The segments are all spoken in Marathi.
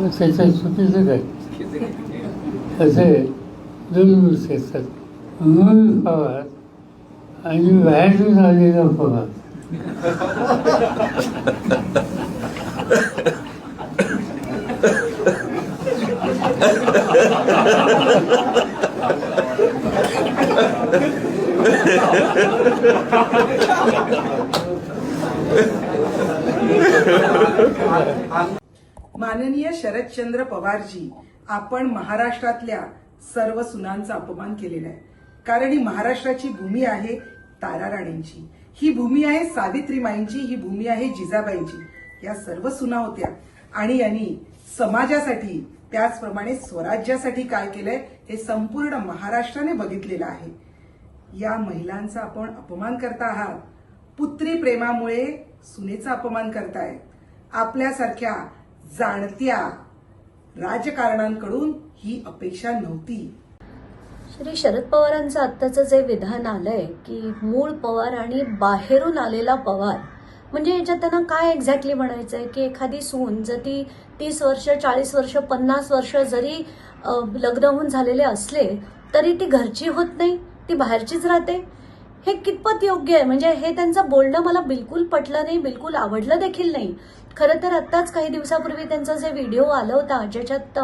मग त्याच्यात चुकीचं काय असे दोन गोष्टी असतात मूळ पवार आणि बाहेरून आलेला पवार माननीय शरदचंद्र पवारजी आपण महाराष्ट्रातल्या सर्व सुनांचा अपमान केलेला आहे. कारण ही महाराष्ट्राची भूमी आहे तारा राणींची. ही भूमी आहे सावित्रीमाईंची ही भूमी आहे जिजाबाईंची. या सर्व सुना होत्या. आणि यांनी समाजासाठी त्याचप्रमाणे स्वराज्यासाठी काय केलंय हे संपूर्ण महाराष्ट्राने बघितलेलं आहे. या महिलांचा आपण अपमान करता आहात. पुत्री प्रेमामुळे सुनेचा अपमान करताय आपल्यासारख्या जाणत्या राजकारणांकडून ही अपेक्षा नव्हती. श्री शरद पवारांचं आत्ताचं जे विधान आलंय की मूळ पवार आणि बाहेरून आलेला पवार म्हणजे याच्यात त्यांना काय एक्झॅक्टली म्हणायचंय? की एखादी सून जर ती तीस वर्ष चाळीस वर्ष पन्नास वर्ष जरी लग्न होऊन झालेले असले तरी ती घरची होत नाही ती बाहेरचीच राहते. हे कितपत योग्य आहे? म्हणजे हे त्यांचं बोलणं मला बिलकुल पटलं नाही बिलकुल आवडलं देखील नाही. खरं तर आत्ताच काही दिवसापूर्वी त्यांचा जे व्हिडिओ आला होता ज्याच्यात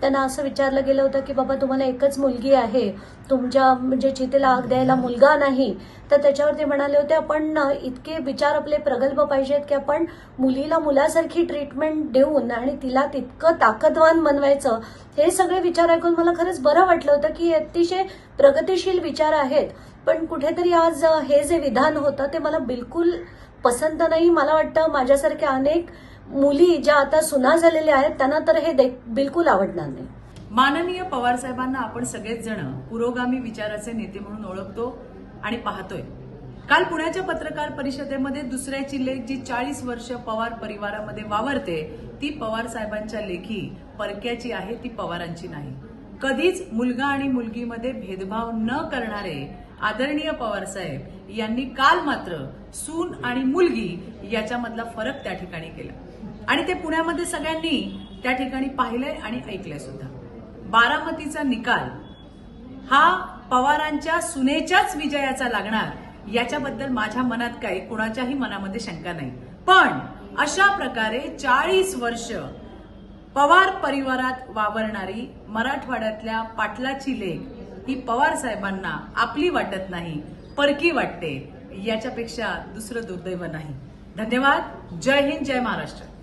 त्यांना असं विचारलं गेलं होतं की बाबा तुम्हाला एकच मुलगी आहे. तुमच्या म्हणजे चितेला आग द्यायला मुलगा नाही. तर त्याच्यावरती म्हणाले होते आपण इतके विचार आपले प्रगल्भ पाहिजेत की आपण मुलीला मुलासारखी ट्रीटमेंट देऊन आणि तिला तितकं ताकदवान बनवायचं. हे सगळे विचार ऐकून मला खरंच बरं वाटलं होतं की अतिशय प्रगतिशील विचार आहेत. पण कुठेतरी आज हे जे विधान होतं ते मला बिलकुल पसंत नाही. मला वाटतं माझ्यासारख्या अनेक मुली ज्या आता सुना झालेल्या आहेत त्यांना तर हे बिलकुल आवडणार नाही. माननीय पवार साहेबांना आपण सगळेच जण पुरोगामी विचाराचे नेते म्हणून ओळखतो आणि पाहतोय. काल पुण्याच्या पत्रकार परिषदेमध्ये दुसऱ्याची लेख जी चाळीस वर्ष पवार परिवारामध्ये वावरते ती पवार साहेबांच्या लेखी परक्याची आहे ती पवारांची नाही. कधीच मुलगा आणि मुलगीमध्ये भेदभाव न करणारे आदरणीय पवार साहेब यांनी काल मात्र सून आणि मुलगी याच्यामधला फरक त्या ठिकाणी केला. आणि ते पुण्यामध्ये सगळ्यांनी त्या ठिकाणी पाहिलंय आणि ऐकलंय सुद्धा. बारामतीचा निकाल हा पवारांच्या सुनेच्याच विजयाचा लागणार याच्याबद्दल माझ्या मनात काही कुणाच्याही मनामध्ये शंका नाही. पण अशा प्रकारे चाळीस वर्ष पवार परिवारात वावरणारी मराठवाड्यातल्या पाटलाची लेख ही पवार साहेबांना आपली वाटत नाही परकी वाटते याच्यापेक्षा दुसरं दुर्दैव नाही. धन्यवाद. जय हिंद जय महाराष्ट्र.